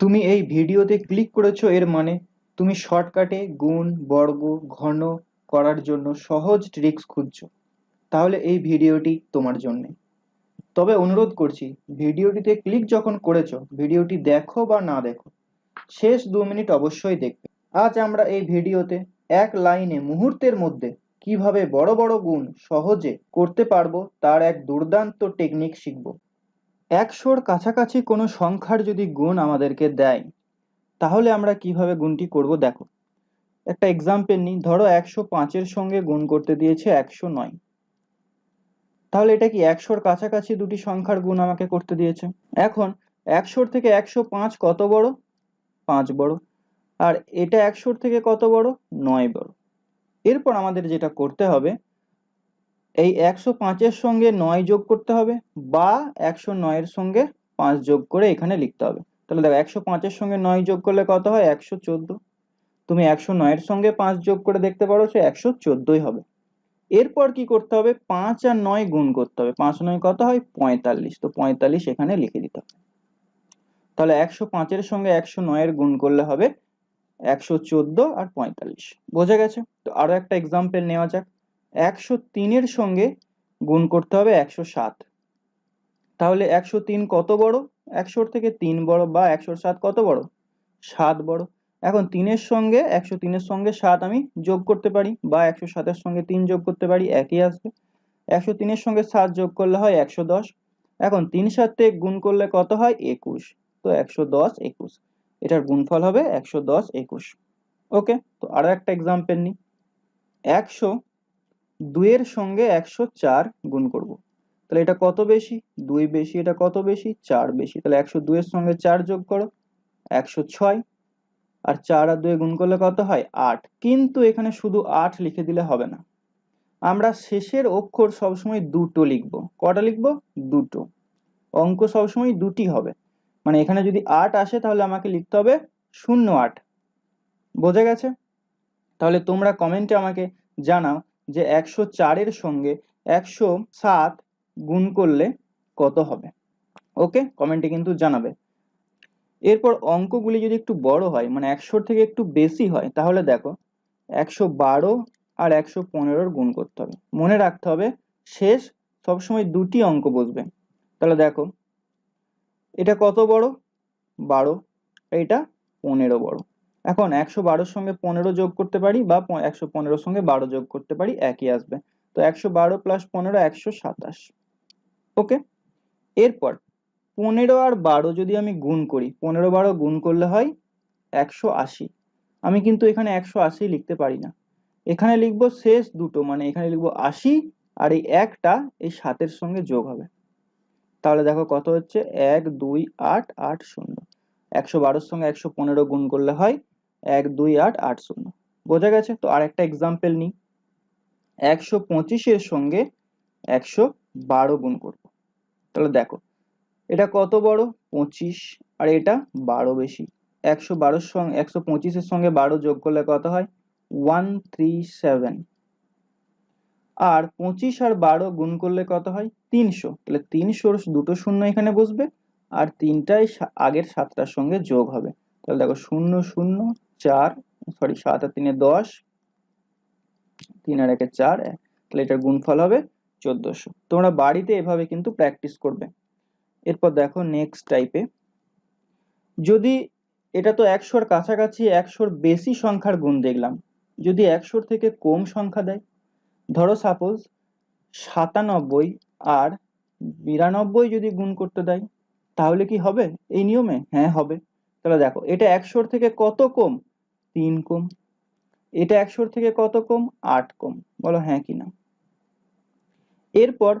তুমি এই ভিডিওতে ক্লিক করেছ এর মানে তুমি শর্টকাটে গুণ, বর্গ, ঘন করার জন্য সহজ ট্রিক্স খুঁজছো। তাহলে এই ভিডিওটি তোমার জন্য। তবে অনুরোধ করছি, ভিডিওটিতে ক্লিক যখন করেছ, ভিডিওটি দেখো বা না দেখো, শেষ দু মিনিট অবশ্যই দেখবে। আজ আমরা এই ভিডিওতে এক লাইনে মুহূর্তের মধ্যে কীভাবে বড় বড় গুণ সহজে করতে পারব তার এক দুর্দান্ত টেকনিক শিখব। একশোর কাছাকাছি কোনো সংখ্যার যদি গুণ আমাদেরকে দেয়, তাহলে আমরা কীভাবে গুণটি করব দেখো। একটা এক্সাম্পল নিই, ধরো একশো পাঁচের সঙ্গে গুণ করতে দিয়েছে একশো নয়। তাহলে এটা কি একশোর কাছাকাছি দুটি সংখ্যার গুণ আমাকে করতে দিয়েছে? এখন একশোর থেকে একশো পাঁচ কত বড়? পাঁচ বড়। আর এটা একশোর থেকে কত বড়? নয় বড়। এরপর আমাদের যেটা করতে হবে এই একশো পাঁচের সঙ্গে নয় যোগ করতে হবে বা একশো নয়ের সঙ্গে পাঁচ যোগ করে এখানে লিখতে হবে। তাহলে দেখো, একশো পাঁচের সঙ্গে নয় যোগ করলে কত হয়? একশো চোদ্দ। তুমি একশো নয়ের সঙ্গে পাঁচ যোগ করে দেখতে পারো, সে একশো চোদ্দই হবে। এরপর কি করতে হবে? পাঁচ আর নয় গুণ করতে হবে। পাঁচ নয় কত হয়? পঁয়তাল্লিশ। তো পঁয়তাল্লিশ এখানে লিখে দিতে হবে। তাহলে একশো পাঁচের সঙ্গে একশো নয়ের গুণ করলে হবে একশো চোদ্দ আর পঁয়তাল্লিশ। বোঝা গেছে? তো আরও একটা এক্সাম্পল নেওয়া যাক। একশো তিনের সঙ্গে গুণ করতে হবে একশো সাত। তাহলে একশো তিন কত বড়? একশোর থেকে তিন বড় বা একশো সাত কত বড়? সাত বড়। এখন তিনের সঙ্গে, একশো তিনের সঙ্গে সাত আমি যোগ করতে পারি বা একশো সাতের সঙ্গে তিন যোগ করতে পারি, একই আসবে একশো তিনের সঙ্গে সাত যোগ করলে হয় একশো দশ। এখন তিন সাথে গুণ করলে কত হয়? একুশ। তো একশো দশ, একুশ। এটার গুণফল হবে একশো দশ, একুশ। ওকে? তো আরও একটা এক্সাম্পল নিই। একশো দুইয়ের সঙ্গে একশো চার গুণ করব। তাহলে এটা কত বেশি? দুই বেশি, এটা কত বেশি? চার বেশি। তাহলে একশো দুইয়ের সঙ্গে চার যোগ করো, একশো ছয়। আর চার আর দুই গুণ করলে কত হয়? আট। কিন্তু এখানে শুধু আট লিখে দিলে হবে না। আমরা শেষের অক্ষর সবসময় দুটো লিখব। কটা লিখব? দুটো। অঙ্ক সবসময় দুটি হবে। মানে এখানে যদি আট আসে, তাহলে আমাকে লিখতে হবে শূন্য আট। বোঝা গেছে? তাহলে তোমরা কমেন্টে আমাকে জানাও যে একশো চারের সঙ্গে একশো সাত গুণ করলে কত হবে? ওকে কমেন্টে কিন্তু জানাবে। এরপর অঙ্কগুলি যদি একটু বড় হয় মানে একশোর থেকে একটু বেশি হয়, তাহলে দেখো, একশো বারো আর একশো পনেরোর গুণ করতে হবে। মনে রাখতে হবে, শেষ সবসময় দুটি অঙ্ক বসবে। তাহলে দেখো, এটা কত বড়? বারো। এটা পনেরো বড়। এখন একশো বারোর সঙ্গে পনেরো যোগ করতে পারি বা একশো পনেরোর সঙ্গে বারো যোগ করতে পারি, একই আসবে। তো একশো বারো প্লাস পনেরো, একশো সাতাশ। ওকে? এরপর পনেরো আর বারো যদি আমি গুণ করি, পনেরো বারো গুণ করলে হয় একশো আশি। আমি কিন্তু এখানে একশো আশি লিখতে পারি না। এখানে লিখব শেষ দুটো মানে এখানে লিখব আশি আর এই একটা এই সাতের সঙ্গে যোগ হবে। তাহলে দেখো কত হচ্ছে? এক, দুই, আট আট, শূন্য। একশো বারোর সঙ্গে একশো পনেরো গুণ করলে হয় এক দুই আট আট শূন্য। বোঝা গেছে? তো আর একটা এক্সাম্পল নিই। একশো পঁচিশের সঙ্গে একশো বারো গুণ করব। তাহলে দেখো, এটা কত বড়? পঁচিশ। আর এটা বারো বেশি। একশো বারোর সঙ্গে, একশো পঁচিশের সঙ্গে বারো যোগ করলে কত হয়? One three seven. আর পঁচিশ আর বারো গুণ করলে কত হয়? তিনশো। তাহলে তিনশোর দুটো শূন্য এখানে বসবে। আর তিনটাই আগের সাতটার সঙ্গে যোগ হবে। তাহলে দেখো শূন্য শূন্য, চার সরি সাত আর তিনে দশ, তিন আর একে চার তাহলে এটার গুণফল হবে চোদ্দশো। তোমরা বাড়িতে এভাবে কিন্তু প্র্যাকটিস করবে। এরপর দেখো নেক্সট টাইপে যদি এটা তো একশোর কাছাকাছি, একশোর বেশি সংখ্যার গুণ দেখলাম, যদি একশোর থেকে কম সংখ্যা দেয়, ধরো সাপোজ সাতানব্বই আর বিরানব্বই যদি গুণ করতে দেয়, তাহলে কি হবে? এই নিয়মে? হ্যাঁ হবে। তাহলে দেখো, এটা একশোর থেকে কত কম? তিন কম। এটা একশোর থেকে কত কম? আট কম। বলো হ্যাঁ কি না? এরপর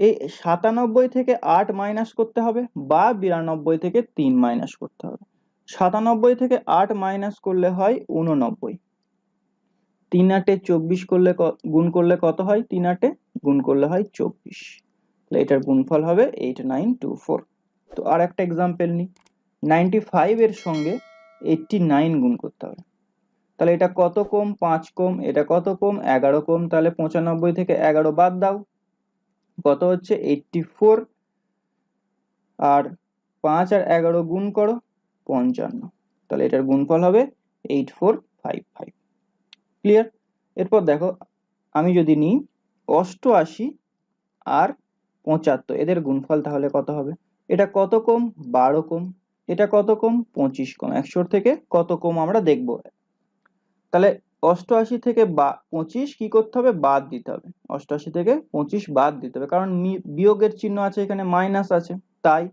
এই সাতানব্বই থেকে আট মাইনাস করতে হবে বা বিরানব্বই থেকে তিন মাইনাস করতে হবে। সাতানব্বই থেকে আট মাইনাস করলে হয় উননব্বই তিন আটে চব্বিশ করলে গুণ করলে কত হয়? তিন আটে গুণ করলে হয় চব্বিশ। তাহলে এটার গুণফল হবে এইট নাইন টু ফোর তো আর একটা এক্সাম্পল নিই। নাইনটি ফাইভ এর সঙ্গে এইটটি নাইন গুণ করতে হবে। তাহলে এটা কত কম? পাঁচ কম। এটা কত কম? এগারো কম। তাহলে পঁচানব্বই থেকে এগারো বাদ দাও। কত হচ্ছে? এইটটি ফোর আর পাঁচ আর এগারো গুণ করো, পঞ্চান্ন। তাহলে এটার গুণফল হবে eight four five five clear এরপর দেখো, আমি যদি নিই অষ্টআশি আর পঁচাত্তর, এদের গুণফল তাহলে কত হবে? এটা কত কম? বারো কম। এটা কত কম? পঁচিশ কম। একশোর থেকে কত কম আমরা দেখব? তাহলে অষ্টআশি থেকে বা, পঁচিশ কি করতে হবে? বাদ দিতে হবে। অষ্টআশি থেকে পঁচিশ বাদ দিতে হবে। কারণ বিয়োগের চিহ্ন আছে এখানে, মাইনাস আছে। তাই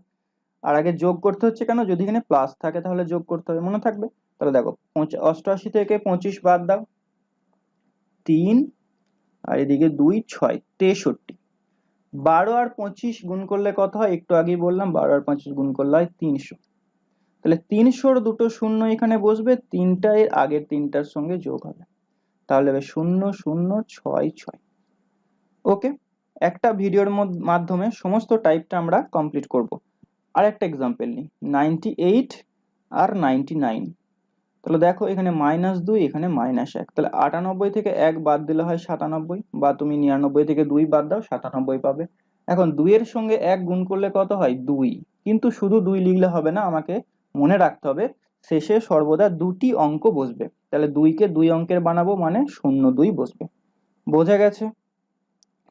আর আগে যোগ করতে হচ্ছে কেন? যদি এখানে প্লাস থাকে তাহলে যোগ করতে হবে। মনে থাকবে? তাহলে দেখো অষ্টআশি থেকে পঁচিশ বাদ দাও। তিন আর এদিকে দুই, ছয়, তেষট্টি। বারো আর পঁচিশ গুণ করলে কত হয়? একটু আগেই বললাম, বারো আর পঁচিশ গুণ করলে হয় তিনশো। তাহলে তিনশোর দুটো শূন্য এখানে বসবে, তিনটা এর আগের তিনটার সঙ্গে যোগ হবে। তাহলে হবে শূন্য শূন্য, ছয় ছয়। ওকে? একটা ভিডিওর মাধ্যমে সমস্ত টাইপটা আমরা কমপ্লিট করব। আর একটা এক্সাম্পল নিই। নাইনটি এইট আর নাইনটি নাইন তাহলে দেখো এখানে মাইনাস দুই, এখানে মাইনাস এক। তাহলে আটানব্বই থেকে এক বাদ দিলে হয় সাতানব্বই, বা তুমি নিরানব্বই থেকে দুই বাদ দাও, সাতানব্বই পাবে। এখন দুইয়ের সঙ্গে এক গুণ করলে কত হয়? দুই। কিন্তু শুধু দুই লিখলে হবে না, আমাকে মনে রাখতে হবে, শেষে সর্বদা দুটি অঙ্ক বসবে। তাহলে দুইকে দুই অঙ্কের বানাবো মানে শূন্য দুই বসবে। বোঝা গেছে?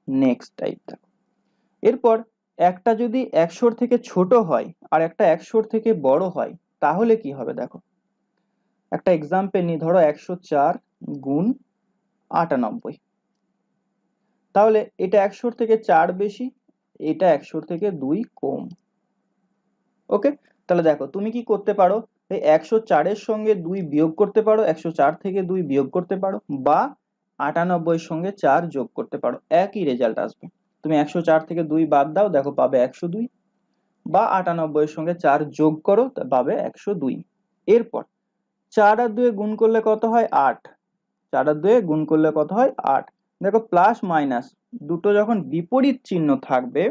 নেক্সট টাইপ এরপর একটা যদি একশোর থেকে ছোট হয় আর একটা একশোর থেকে বড় হয়, তাহলে কি হবে দেখো? একটা এক্সাম্পল নিই ধরো একশো চার গুণ আটানব্বই। তাহলে এটা একশোর থেকে চার বেশি, এটা একশোর থেকে দুই কম। ওকে? তাহলে দেখো, তুমি কি করতে পারো? এই একশো চারের সঙ্গে দুই বিয়োগ করতে পারো, একশো চার থেকে দুই বিয়োগ করতে পারো, বা আটানব্বই সঙ্গে চার যোগ করতে পারো। একই রেজাল্ট আসবে। তুমি একশো চার থেকে দুই বাদ দাও, দেখো পাবে একশো দুই, বা আটানব্বই সঙ্গে চার যোগ করো পাবে একশো দুই। এরপর, চার আর দুয়ে গুণ করলে কত হয়? আট। চার আর দুয়ে গুণ করলে কত হয়? আট। দেখো প্লাস মাইনাস দুটো যখন বিপরীত চিহ্ন থাকবে,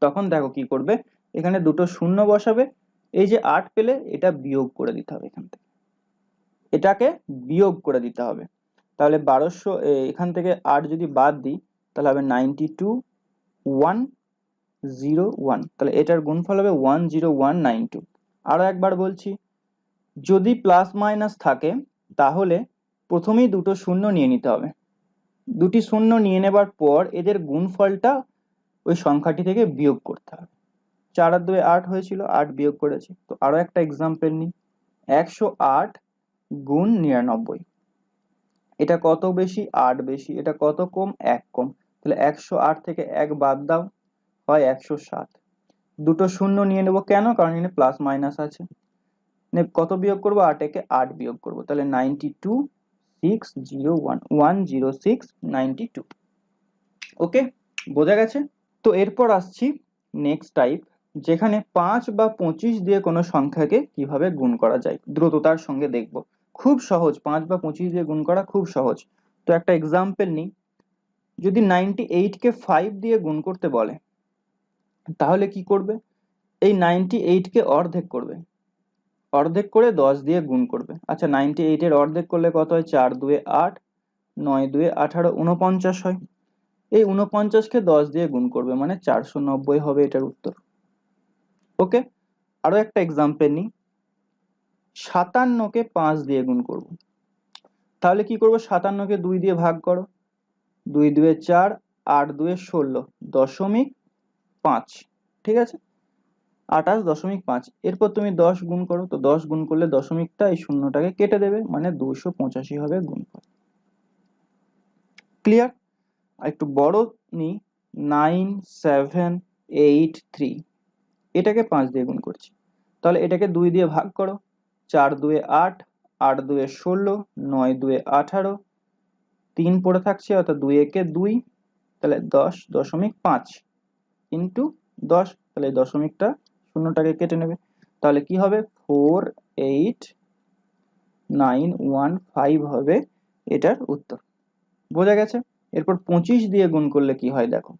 তখন দেখো কি করবে? এখানে দুটো শূন্য বসাবে। এই যে আট পেলে এটা বিয়োগ করে দিতে হবে এখান থেকে। এটাকে বিয়োগ করে দিতে হবে। তাহলে বারোশো এখান থেকে আট যদি বাদ দিই, তাহলে হবে ninety two, one, zero, one. তাহলে এটার গুণফল হবে one, zero, one nine two. আরও একবার বলছি, যদি প্লাস মাইনাস থাকে, তাহলে প্রথমেই দুটো শূন্য নিয়ে নিতে হবে। দুটি শূন্য নিয়ে নেবার পর এদের গুণফলটা ওই সংখ্যাটি থেকে বিয়োগ করতে হবে। চার আর দুই আট হয়েছিল, আট বিয়োগ করেছি। তো আরও একটা এক্সাম্পল নিই। একশো আট গুণ নিরানব্বই। এটা কত বেশি? আট বেশি। এটা কত কম? এক কম। তাহলে একশো আট থেকে এক বাদ দাও, হয় একশো সাত দুটো শূন্য নিয়ে নেব কেন? কারণ এখানে প্লাস মাইনাস আছে। কত বিয়োগ করব? আট একে আট বিয়োগ করব। তাহলে ninety two six zero one one zero six ninety two okay? বোঝা গেছে? তো এরপর আসছি নেক্সট টাইপ যেখানে পাঁচ বা পঁচিশ দিয়ে কোনো সংখ্যাকে কীভাবে গুণ করা যায়? দ্রুততার সঙ্গে দেখব। খুব সহজ, পাঁচ বা পঁচিশ দিয়ে গুণ করা খুব সহজ। তো একটা এক্সাম্পল নিই। যদি নাইনটি এইটকে ফাইভ দিয়ে গুণ করতে বলে, তাহলে কি করবে? এই নাইনটি এইটকে অর্ধেক করবে। অর্ধেক করে দশ দিয়ে গুণ করবে। আচ্ছা নাইনটি এইটের অর্ধেক করলে কত হয়? চার দুয়ে আট, নয় দুয়ে আঠারো উনপঞ্চাশ হয়। এই উনপঞ্চাশকে দশ দিয়ে গুণ করবে মানে চারশো নব্বই হবে এটার উত্তর। ওকে আরও একটা এক্সাম্পল নিই। সাতান্নকে পাঁচ দিয়ে গুণ করব। তাহলে কি করব? সাতান্নকে দুই দিয়ে ভাগ করো। দুই দুয়ে চার, আট দুয়ে ষোলো, দশমিক পাঁচ। ঠিক আছে? আঠাশ দশমিক পাঁচ। এরপর তুমি দশ গুণ করো। তো দশ গুণ করলে দশমিকটা এই শূন্যটাকে কেটে দেবে মানে দুশো পঁচাশি হবে গুণফল ক্লিয়ার আর একটু বড় নি নাইন, সেভেন, এইট, থ্রি। এটাকে পাঁচ দিয়ে গুণ করছি। তাহলে এটাকে দুই দিয়ে ভাগ করো। চার দুয়ে আট আট দুয়ে ষোলো, নয় দুয়ে আঠারো, তিন পড়ে থাকছে, অর্থাৎ দুই একে দুই, তাহলে দশ দশমিক পাঁচ ইন্টু দশ, তাহলে দশমিকটা শূন্যটাকে কেটে নেবে। তাহলে কি হবে? Four eight nine one five হবে এটার উত্তর। বোঝা গেছে? এরপর পঁচিশ দিয়ে গুণ করলে কি হয়? দেখো।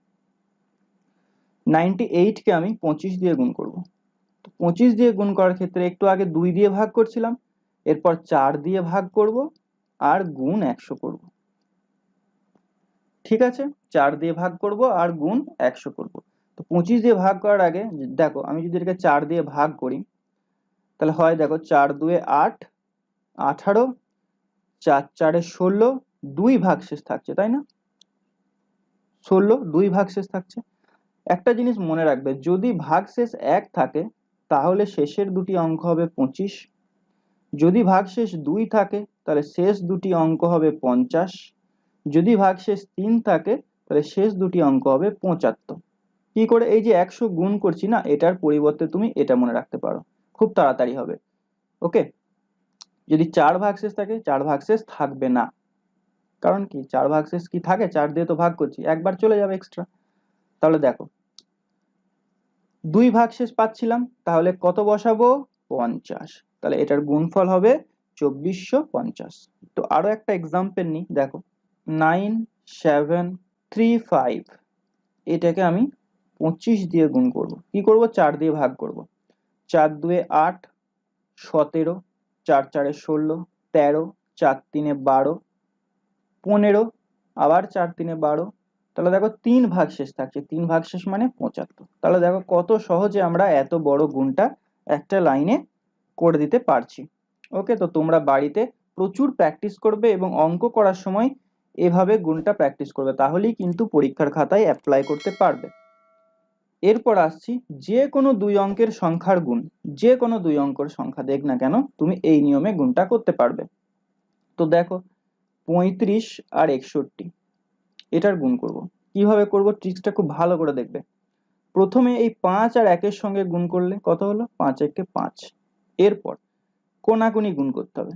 নাইনটি এইটকে আমি পঁচিশ দিয়ে গুণ করব। তো পঁচিশ দিয়ে গুণ করার ক্ষেত্রে একটু আগে দুই দিয়ে ভাগ করছিলাম, এরপর চার দিয়ে ভাগ করব আর গুণ একশো করব। ঠিক আছে? চার দিয়ে ভাগ করব আর গুণ একশো করব। তো পঁচিশ দিয়ে ভাগ করার আগে দেখো, আমি যদি এটাকে চার দিয়ে ভাগ করি, তাহলে হয় দেখো চার দুয়ে আট, আঠারো, চার চারে ষোলো, দুই ভাগ শেষ থাকছে, তাই না? ষোলো, দুই ভাগ শেষ থাকছে। একটা জিনিস মনে রাখবে, যদি ভাগ শেষ এক থাকে, তাহলে শেষের দুটি অঙ্ক হবে পঁচিশ। যদি ভাগশেষ দুই থাকে, তাহলে শেষ দুটি অঙ্ক হবে পঞ্চাশ। যদি ভাগশেষ তিন থাকে, তাহলে শেষ দুটি অঙ্ক হবে পঁচাত্তর। কি করে? এই যে একশো গুণ করছি না, এটার পরিবর্তে তুমি এটা মনে রাখতে পারো। খুব তাড়াতাড়ি হবে। ওকে? যদি চার ভাগশেষ থাকে, চার ভাগশেষ থাকবে না। কারণ কি? চার ভাগশেষ কি থাকে? চার দিয়ে তো ভাগ করছি। একবার চলে যাবে এক্সট্রা তাহলে দেখো দুই ভাগশেষ পাচ্ছিলাম, তাহলে কত বসাবো? পঞ্চাশ। তাহলে এটার গুণফল হবে চব্বিশশো পঞ্চাশ। তো আরও একটা এক্সাম্পল নিই, দেখো নাইন সেভেন থ্রি ফাইভ এটাকে আমি পঁচিশ দিয়ে গুণ করব। কি করব? চার দিয়ে ভাগ করব। চার দুয়ে আট, সতেরো, চার চারে ষোলো, তেরো, চার তিনে বারো, পনেরো, আবার চার তিনে বারো তাহলে দেখো তিন ভাগ শেষ থাকছে, তিন ভাগ শেষ মানে পঁচাত্তর। তাহলে দেখো কত সহজে আমরা এত বড় গুণটা একটা লাইনে করে দিতে পারছি। ওকে তো তোমরা বাড়িতে প্রচুর প্র্যাকটিস করবে এবং অঙ্ক করার সময় এভাবে গুণটা প্র্যাকটিস করবে, তাহলেই কিন্তু পরীক্ষার খাতায় অ্যাপ্লাই করতে পারবে। এরপর আসছি, যে কোনো দুই অঙ্কের সংখ্যার গুণ, যে কোনো দুই অঙ্কের সংখ্যা দেখ না কেন, তুমি এই নিয়মে গুণটা করতে পারবে। তো দেখো, পঁয়ত্রিশ আর একষট্টি। এটার গুণ করব। কীভাবে করব? ট্রিক্সটা খুব ভালো করে দেখবে। প্রথমে এই পাঁচ আর একের সঙ্গে গুণ করলে কত হলো? পাঁচ একে পাঁচ। এরপর কোনাকুনি গুণ করতে হবে।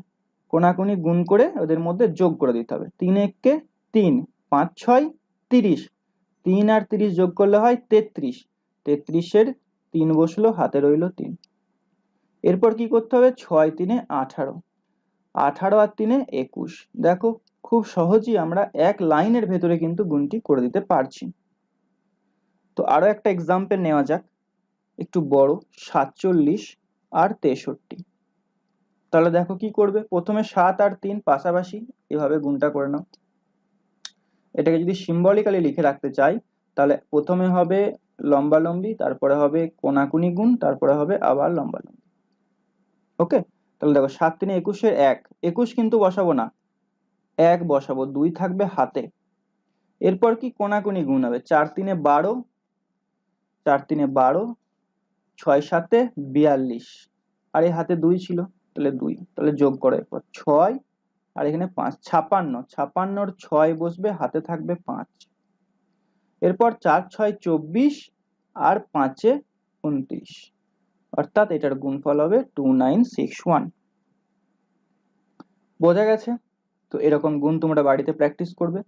কোনাকুনি গুণ করে ওদের মধ্যে যোগ করে দিতে হবে। তিন এককে তিন, পাঁচ ছয়, তিরিশ। তিন আর তিরিশ যোগ করলে হয় তেত্রিশ। তেত্রিশের তিন বসল, হাতে রইল তিন। এরপর কি করতে হবে? ছয় তিনে আঠারো। আঠারো আর তিনে একুশ। দেখো খুব সহজেই আমরা এক লাইনের ভেতরে কিন্তু গুণটি করে দিতে পারছি। তো আরও একটা এক্সাম্পল নেওয়া যাক। একটু বড়, সাতচল্লিশ আর তেষট্টি। তাহলে দেখো কি করবে? প্রথমে সাত আর তিন পাশাপাশি এভাবে গুণটা করে নাও। এটাকে যদি সিম্বলিক্যালি লিখে রাখতে চাই, তাহলে প্রথমে হবে লম্বালম্বি, তারপরে হবে কোনাকুনি গুণ, তারপরে হবে আবার লম্বালম্বি। ওকে? তাহলে দেখো, সাত তিনে একুশের এক। একুশ কিন্তু বসাবো না। এক বসাবো, দুই থাকবে হাতে। এরপর কি কোনাকুনি গুণ হবে? চার তিনে বারো, চার তিনে বারো, ছয় সাতে বিয়াল্লিশ। আর এই হাতে দুই ছিল, তাহলে দুই। তাহলে যোগ করো এরপর। ছয়, আর এখানে পাঁচ, ছাপান্ন। ছাপান্নর ছয় বসবে, হাতে থাকবে পাঁচ। এরপর চার, ছয়, চব্বিশ, আর পাঁচে উনত্রিশ। অর্থাৎ এটার গুণফল হবে টু নাইন সিক্স ওয়ান। বোঝা গেছে? তো এরকম গুণ তোমরা বাড়িতে প্র্যাকটিস করবে।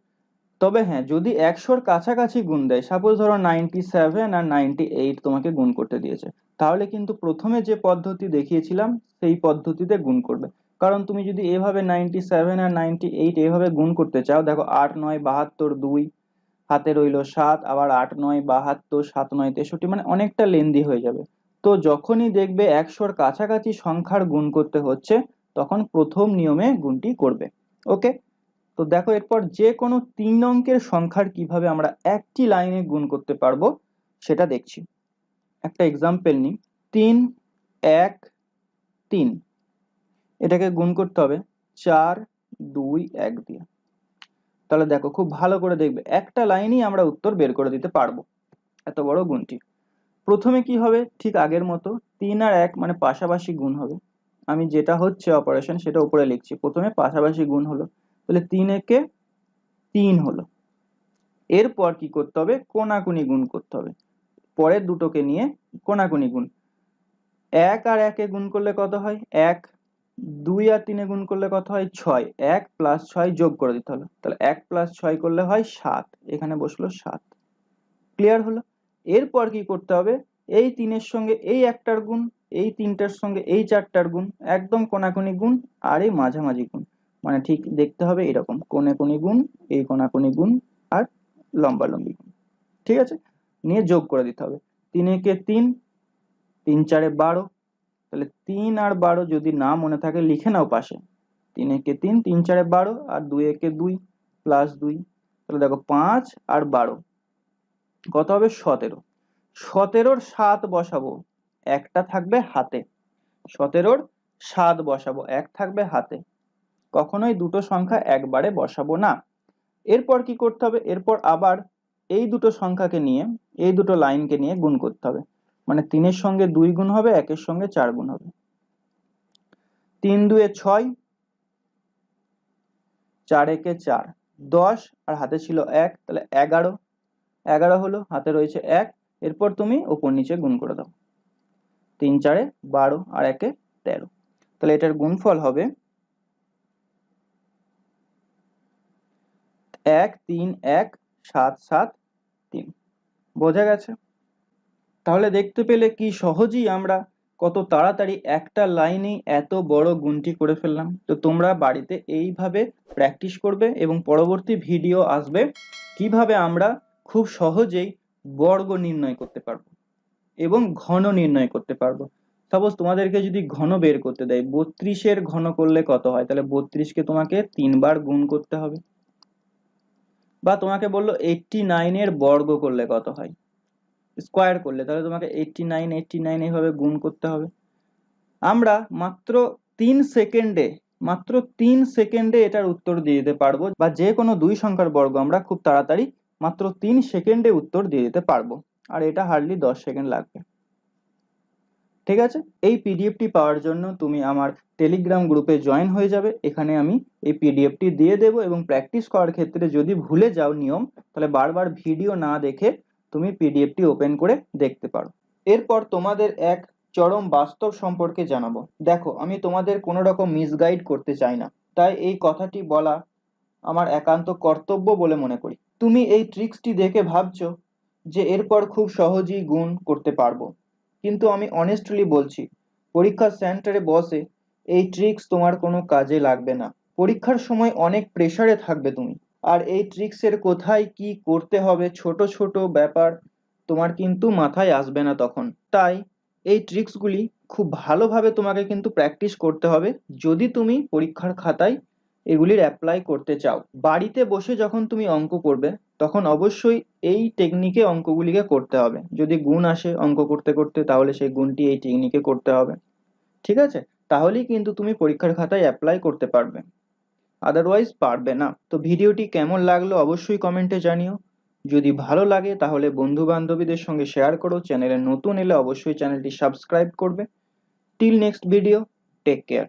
তবে হ্যাঁ যদি একশোর কাছাকাছি গুণ দেয় সাপোজ ধরো নাইনটি সেভেন আর নাইনটি এইট তোমাকে গুণ করতে দিয়েছে, তাহলে কিন্তু প্রথমে যে পদ্ধতি দেখিয়েছিলাম, সেই পদ্ধতিতে গুণ করবে। কারণ তুমি যদি এভাবে নাইনটি সেভেন আর নাইনটি এইট এভাবে গুণ করতে চাও, দেখো আট, নয়, বাহাত্তর, দুই, হাতে রইল সাত, আবার আট, নয়, বাহাত্তর, সাত, নয়, তেষট্টি মানে অনেকটা লেন্দি হয়ে যাবে। তো যখনই দেখবে একশোর কাছাকাছি সংখ্যার গুণ করতে হচ্ছে, তখন প্রথম নিয়মে গুণটি করবে। ওকে? তো দেখো এরপর যে কোনো তিন অঙ্কের সংখ্যার কীভাবে আমরা একটি লাইনে গুণ করতে পারব, সেটা দেখছি। একটা এক্সাম্পল নিই। তিন, এক, তিন। এটাকে গুণ করতে হবে চার, দুই, এক দিয়ে। তাহলে দেখো খুব ভালো করে দেখবে, একটা লাইনই আমরা উত্তর বের করে দিতে পারব। এত বড় গুণটি। প্রথমে কি হবে? ঠিক আগের মতো তিন আর এক মানে পাশাপাশি গুণ হবে। আমি যেটা হচ্ছে অপারেশন সেটা উপরে লিখছি। প্রথমে পাশাপাশি গুণ হলো। তাহলে তিন একে তিন হলো। এরপর কি করতে হবে? কোনাকুনি গুণ করতে হবে। পরের দুটোকে নিয়ে কোনাকুনি গুণ। এক আর একে গুণ করলে কত হয়? এক। দুই আর তিনে গুণ করলে কত হয়? ছয়। এক প্লাস ছয় যোগ করে দিতে হলো। তাহলে এক প্লাস ছয় করলে হয় সাত। এখানে বসল সাত। ক্লিয়ার হলো? এরপর কি করতে হবে? এই তিনের সঙ্গে এই একটার গুণ এই তিনটার সঙ্গে, এই চারটার গুণ, একদম কোনাকুনি গুণ আর এই মাঝামাঝি গুণ। মানে ঠিক দেখতে হবে এরকম কোনে গুণ, এই কোনাকুনি গুণ আর লম্বা লম্বি গুণ। ঠিক আছে? নিয়ে যোগ করে দিতে হবে। তিন একে তিন তিন চারে বারো। তাহলে তিন আর বারো যদি না মনে থাকে, লিখে নাও পাশে। তিন একে তিন তিন চারে বারো আর দুই একে দুই প্লাস দুই। তাহলে দেখো পাঁচ আর বারো। কত হবে? সতেরো। সতেরোর সাত বসাবো। একটা থাকবে হাতে। সতেরোর সাত বসাবো, এক থাকবে হাতে। কখনোই দুটো সংখ্যা একবারে বসাবো না। এরপর কি করতে হবে? এরপর আবার এই দুটো সংখ্যাকে নিয়ে, এই দুটো লাইনকে নিয়ে গুণ করতে হবে। মানে তিনের সঙ্গে দুই গুণ হবে, একের সঙ্গে চার গুণ হবে। তিন দুয়ে ছয়, চার একে চার। দশ, আর হাতে ছিল এক, তাহলে এগারো। এগারো হলো, হাতে রয়েছে এক। এরপর তুমি ওপর নিচে গুণ করে দাও। তিন চারে বারো আর একে তেরো। তাহলে এটার গুণফল হবে এক তিন এক সাত সাত তিন। বোঝা গেছে? তাহলে দেখতে পেলে কি সহজেই আমরা কত তাড়াতাড়ি একটা লাইনেই এত বড় গুণটি করে ফেললাম। তো তোমরা বাড়িতে এইভাবে প্র্যাকটিস করবে এবং পরবর্তী ভিডিও আসবে কীভাবে আমরা খুব সহজেই বর্গ নির্ণয় করতে পারব। এবং ঘন নির্ণয় করতে পারব। সাপোজ তোমাদেরকে যদি ঘন বের করতে দেয়, বত্রিশের ঘন করলে কত হয়? তাহলে বত্রিশকে তোমাকে তিনবার গুণ করতে হবে। বা তোমাকে বলল এইটটি নাইনের বর্গ করলে কত হয়? স্কোয়ার করলে, তাহলে তোমাকে এইটটি নাইন এইটটি নাইন এইভাবে গুণ করতে হবে। আমরা মাত্র তিন সেকেন্ডে, মাত্র তিন সেকেন্ডে এটার উত্তর দিয়ে দিতে পারব, বা যে কোনো দুই সংখ্যার বর্গ আমরা খুব তাড়াতাড়ি মাত্র তিন সেকেন্ডে উত্তর দিয়ে দিতে পারব। আর এটা হার্ডলি দশ সেকেন্ড লাগবে। ঠিক আছে? এই পিডিএফটি পাওয়ার জন্য তুমি আমার টেলিগ্রাম গ্রুপে জয়েন হয়ে যাবে। এখানে আমি এই পিডিএফটি দিয়ে দেবো এবং প্র্যাকটিস করার ক্ষেত্রে যদি ভুলে যাও নিয়ম, তাহলে বারবার ভিডিও না দেখে তুমি পিডিএফটি ওপেন করে দেখতে পারো। এরপর তোমাদের এক চরম বাস্তব সম্পর্কে জানাব। দেখো, আমি তোমাদের কোনো রকম মিসগাইড করতে চাই না। তাই এই কথাটি বলা আমার একান্ত কর্তব্য বলে মনে করি। তুমি এই ট্রিক্সটি দেখে ভাবছ যে এরপর খুব সহজেই গুণ করতে পারব। কিন্তু আমি অনেস্টলি বলছি পরীক্ষার সেন্টারে বসে এই ট্রিক্স তোমার কোনো কাজে লাগবে না। পরীক্ষার সময় অনেক প্রেসারে থাকবে তুমি। আর এই ট্রিক্সের কোথায় কি করতে হবে, ছোট ছোট ব্যাপার তোমার কিন্তু মাথায় আসবে না তখন। তাই এই ট্রিক্সগুলি খুব ভালোভাবে তোমাকে কিন্তু প্র্যাকটিস করতে হবে। যদি তুমি পরীক্ষার খাতায় এগুলির অ্যাপ্লাই করতে চাও। বাড়িতে বসে যখন তুমি অঙ্ক করবে, তখন অবশ্যই এই টেকনিকে অঙ্কগুলিকে করতে হবে। যদি গুণ আসে অঙ্ক করতে করতে, তাহলে সেই গুণটি এই টেকনিকে করতে হবে। ঠিক আছে? তাহলেই কিন্তু তুমি পরীক্ষার খাতায় অ্যাপ্লাই করতে পারবে। আদারওয়াইজ পারবে না। তো ভিডিওটি কেমন লাগল অবশ্যই কমেন্টে জানিও। যদি ভালো লাগে, তাহলে বন্ধু বান্ধবীদের সঙ্গে শেয়ার করো। চ্যানেলে নতুন এলে অবশ্যই চ্যানেলটি সাবস্ক্রাইব করবে। Till next video take care